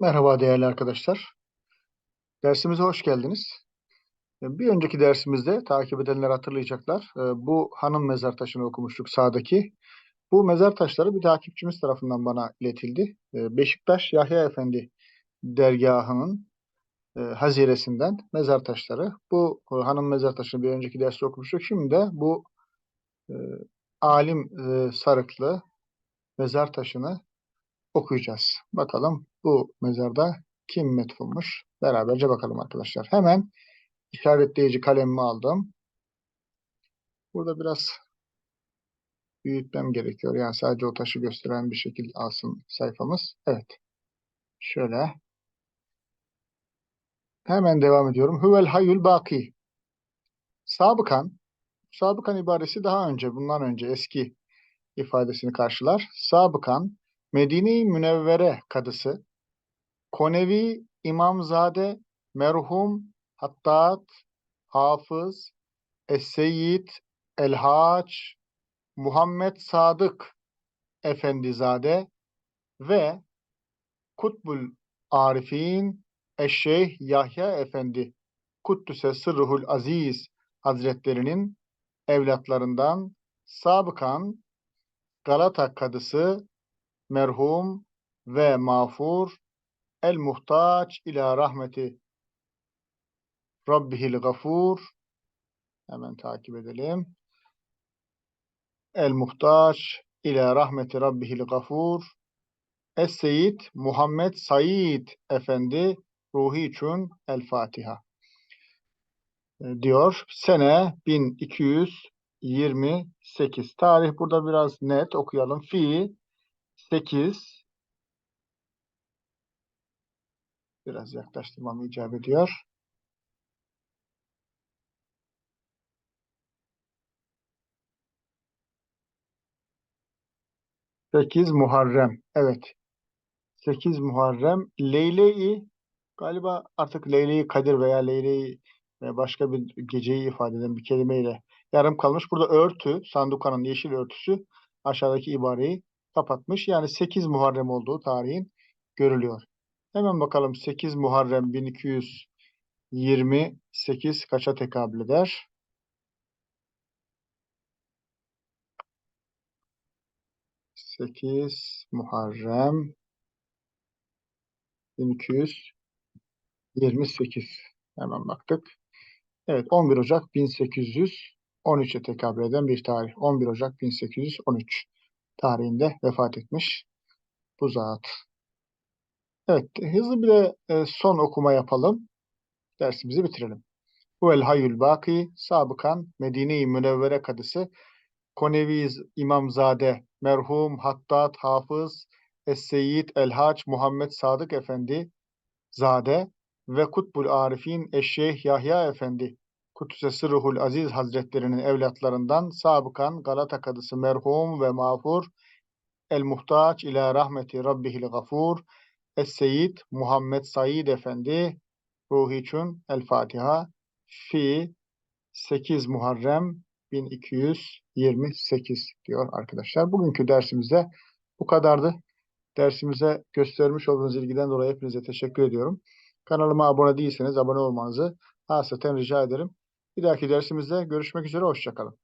Merhaba değerli arkadaşlar. Dersimize hoş geldiniz. Bir önceki dersimizde takip edenler hatırlayacaklar. e, Bu hanım mezar taşını okumuştuk sağdaki. Bu mezar taşları bir takipçimiz tarafından bana iletildi. E, Beşiktaş Yahya Efendi dergahının e, haziresinden mezar taşları. Bu e, hanım mezar taşını bir önceki derste okumuştuk. Şimdi de bu e, alim sarıklı mezar taşını okuyacağız. Bakalım bu mezarda kim metfunmuş? Beraberce bakalım arkadaşlar. Hemen işaretleyici kalemimi aldım. Burada biraz büyütmem gerekiyor. Yani sadece o taşı gösteren bir şekilde alsın sayfamız. Evet. Şöyle. Hemen devam ediyorum. Huvel hayyul baki. Sabıkan. Sabıkan ibaresi daha önce, bundan önce eski ifadesini karşılar. Sabıkan, Medine-i Münevvere kadısı, Konevi İmamzade, merhum Hattat, Hafız, Es-Seyyid, El-Haç, Muhammed Sadık Efendizade ve Kutbul Arifin Eşşeyh Yahya Efendi Kuddüse Sırruhul Aziz Hazretlerinin evlatlarından sabıkan Galata Kadısı merhum ve mağfur el muhtaç ila rahmeti Rabbihil gafur hemen takip edelim. El muhtaç ila rahmeti Rabbihil gafur Es-Seyyid Muhammed Said Efendi ruhi için El Fatiha e, diyor. Sene 1228. Tarih burada biraz net okuyalım. Fi 8 biraz yaklaştırmam icap ediyor. 8 Muharrem. Evet. 8 Muharrem. Leyle-i galiba artık Leyle-i Kadir veya Leyle-i e, başka bir geceyi ifade eden bir kelimeyle yarım kalmış. Burada örtü, sandukanın yeşil örtüsü aşağıdaki ibareyi kapatmış. Yani 8 Muharrem olduğu tarihin görülüyor. Hemen bakalım 8 Muharrem 1228 kaça tekabül eder? 8 Muharrem 1228. Hemen baktık. Evet 11 Ocak 1813'e tekabül eden bir tarih. 11 Ocak 1813 tarihinde vefat etmiş bu zat. Evet hızlı bir de e, son okuma yapalım. Dersimizi bitirelim. Huvel hayyul baki sabıkan Medine-i Münevvere kadısı Konevi İmamzade merhum Hattat Hafız Es-Seyyid El-Haç Muhammed Sadık Efendi Zade ve Kutbul Arifin Eşşeyh Yahya Efendi Kudüs'e Sırruhul Aziz Hazretlerinin evlatlarından sabıkan Galata Kadısı merhum ve mağfur El Muhtaç ila rahmeti Rabbihil Gafur Es-Seyyid Muhammed Said Efendi ruhi El Fatiha fi 8 Muharrem 1228 diyor arkadaşlar. Bugünkü dersimizde bu kadardı. Dersimize göstermiş olduğunuz ilgiden dolayı hepinize teşekkür ediyorum. Kanalıma abone değilseniz abone olmanızı hasreten rica ederim. Bir dahaki dersimizde görüşmek üzere. Hoşçakalın.